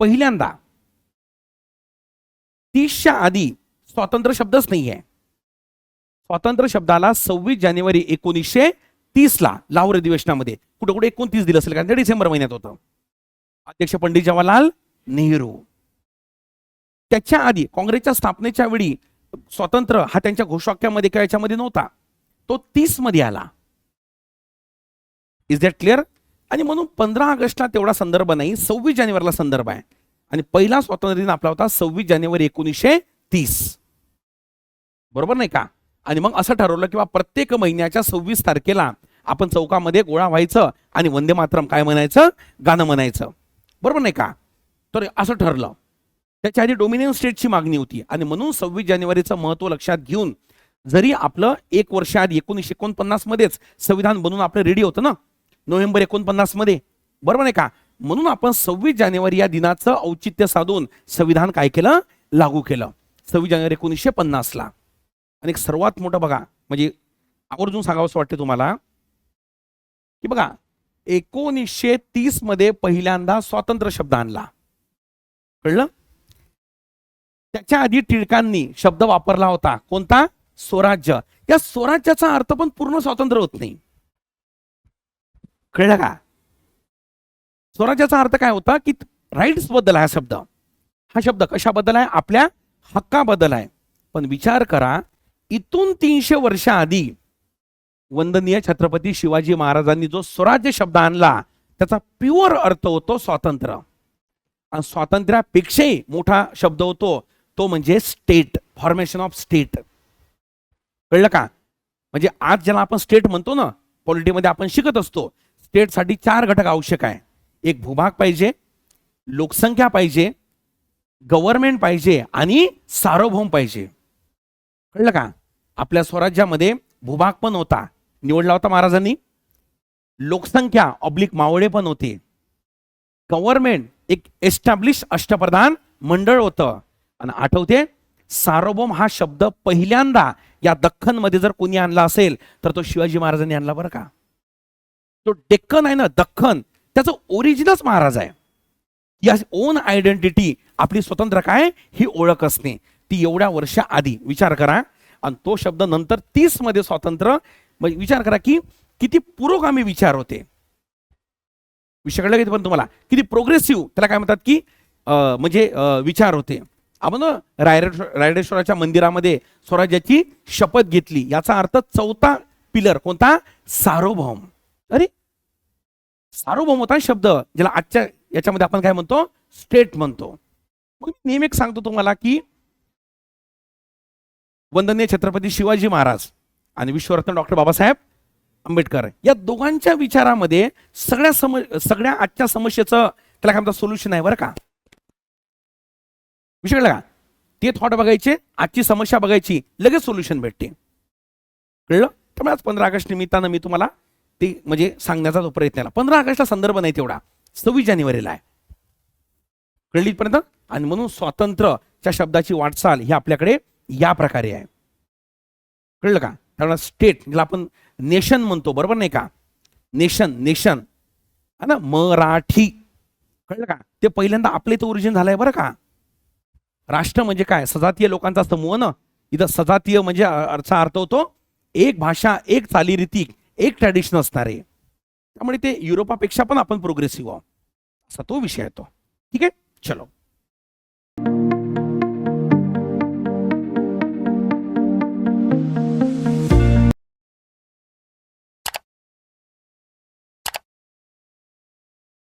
पहिल्यांदा तीसच्या आधी स्वातंत्र्य शब्दच नाही आहे स्वातंत्र्य शब्दाला सव्वीस जानेवारी एकोणीसशे तीसला लाहोर अधिवेशनामध्ये. कुठे कुठे एकोणतीस दिलं असेल कारण ते डिसेंबर महिन्यात होतं. अध्यक्ष पंडित जवाहरलाल नेहरू. त्याच्या आधी काँग्रेसच्या स्थापनेच्या वेळी स्वातंत्र्य हा त्यांच्या घोषवाक्यामध्ये किंवा याच्यामध्ये नव्हता. तो तीसमध्ये आला. इज दॅट क्लिअर आणि म्हणून पंधरा ऑगस्टला तेवढा संदर्भ नाही सव्वीस जानेवारीला संदर्भ आहे. आणि पहिला स्वातंत्र्य दिन आपला होता सव्वीस जानेवारी एकोणीसशे तीस. बरोबर नाही का? आणि मग असं ठरवलं की प्रत्येक महिन्याच्या सव्वीस तारखेला आपण चौकामध्ये गोळा व्हायचं आणि वंदे मातरम काय म्हणायचं? गाणं म्हणायचं. बरोबर नाही का? तर असं ठरलं. त्याच्या आधी डोमिनियन स्टेटची मागणी होती. आणि म्हणून सव्वीस जानेवारीचं महत्त्व लक्षात घेऊन जरी आपलं एक वर्ष आधी एकोणीसशे एकोणपन्नास मध्येच संविधान बनून आपलं रेडी होतं ना? नोव्हेंबर एकोणपन्नासमध्ये बरोबर नाही का? म्हणून आपण सव्वीस जानेवारी या दिनाचं औचित्य साधून संविधान काय केलं? लागू केलं. सव्वीस जानेवारी एकोणीसशे पन्नासला. आणि एक सर्वात मोठं बघा म्हणजे आवर्जून सांगावंसं वाटते तुम्हाला की बघा एकोणीसशे तीसमध्ये पहिल्यांदा स्वातंत्र्य शब्द आणला. कळलं? त्याच्या आधी टिळकांनी शब्द वापरला होता. कोणता? स्वराज्य. या स्वराज्याचा अर्थ पण पूर्ण स्वातंत्र्य होत नाही. कळलं का? स्वराज्याचा अर्थ काय होता की राईट्सबद्दल आहे हा शब्द. हा शब्द कशाबद्दल आहे? आपल्या हक्काबद्दल आहे. पण विचार करा इथून तीनशे वर्ष आधी वंदनीय छत्रपती शिवाजी महाराजांनी जो स्वराज्य शब्द आणला त्याचा प्युअर अर्थ होतो स्वातंत्र्य. आणि स्वातंत्र्यापेक्षाही मोठा शब्द होतो तो म्हणजे स्टेट फॉर्मेशन ऑफ स्टेट कळलं का? म्हणजे आज ज्याला आपण स्टेट म्हणतो ना पॉलिटीमध्ये आपण शिकत असतो स्टेटसाठी चार घटक आवश्यक आहे. एक भूभाग पाहिजे लोकसंख्या पाहिजे गव्हर्नमेंट पाहिजे आणि सार्वभौम पाहिजे. कळलं का? आपल्या स्वराज्यामध्ये भूभाग पण होता. निवडला होता महाराजांनी. लोकसंख्या ऑब्लिक मावळे पण होते. गव्हर्नमेंट एक एस्टॅब्लिश अष्टप्रधान मंडळ होतं. आणि आठवते सार्वभौम हा शब्द पहिल्यांदा या दख्खनमध्ये जर कोणी आणला असेल तर तो शिवाजी महाराजांनी आणला बरं का? तो डेक्कन आहे ना दख्खन. त्याचं ओरिजिनच महाराज आहे. या ओन आयडेंटिटी आपली स्वतंत्र काय? ही ओळख असणे. ती एवढ्या वर्षा आधी विचार करा. आणि तो शब्द नंतर तीसमध्ये स्वातंत्र्य म्हणजे विचार करा की किती पुरोगामी विचार होते. विषय कळलं पण तुम्हाला. किती प्रोग्रेसिव्ह त्याला काय म्हणतात की म्हणजे विचार होते. आपण रायरेश्वर रायडेश्वराच्या मंदिरामध्ये स्वराज्याची शपथ घेतली. याचा अर्थ चौथा पिलर कोणता? सार्वभौम. अरे सार्वभौमता शब्द ज्याला आजच्या याच्यामध्ये आपण काय म्हणतो? स्टेट म्हणतो. मग मी नेहमी एक सांगतो तुम्हाला की वंदनीय छत्रपती शिवाजी महाराज आणि विश्वरत्न डॉक्टर बाबासाहेब आंबेडकर या दोघांच्या विचारामध्ये सगळ्या सम सगळ्या आजच्या समस्येचं त्याला काय म्हणतात? सोल्युशन आहे बरं का? विषय कळलं का? ते थॉट बघायचे आजची समस्या बघायची लगेच सोल्युशन भेटते. कळलं? त्यामुळे आज पंधरा ऑगस्ट निमित्तानं मी तुम्हाला ते म्हणजे सांगण्याचा तो प्रयत्न केला. पंधरा ऑगस्टला संदर्भ नाही तेवढा. सव्वीस जानेवारीला आहे. कळलीपर्यंत आणि म्हणून स्वातंत्र्यच्या शब्दाची वाटचाल ही आपल्याकडे या प्रकारे आहे. कळलं का? त्यामुळे स्टेट ज्याला आपण नेशन म्हणतो बरोबर नाही का? नेशन नेशन हा ना? मराठी. कळलं का? ते पहिल्यांदा आपले तो ओरिजिन झालंय बरं का? राष्ट्र म्हणजे काय? सजातीय लोकांचा समूह ना? इथं सजातीय म्हणजे अर्थ अर्थ होतो एक भाषा एक चालीरीती. एक ट्रॅडिशन असणारे त्यामुळे ते युरोपापेक्षा पण आपण प्रोग्रेसिव्ह आहोत. असा तो विषय येतो ठीक आहे? चलो.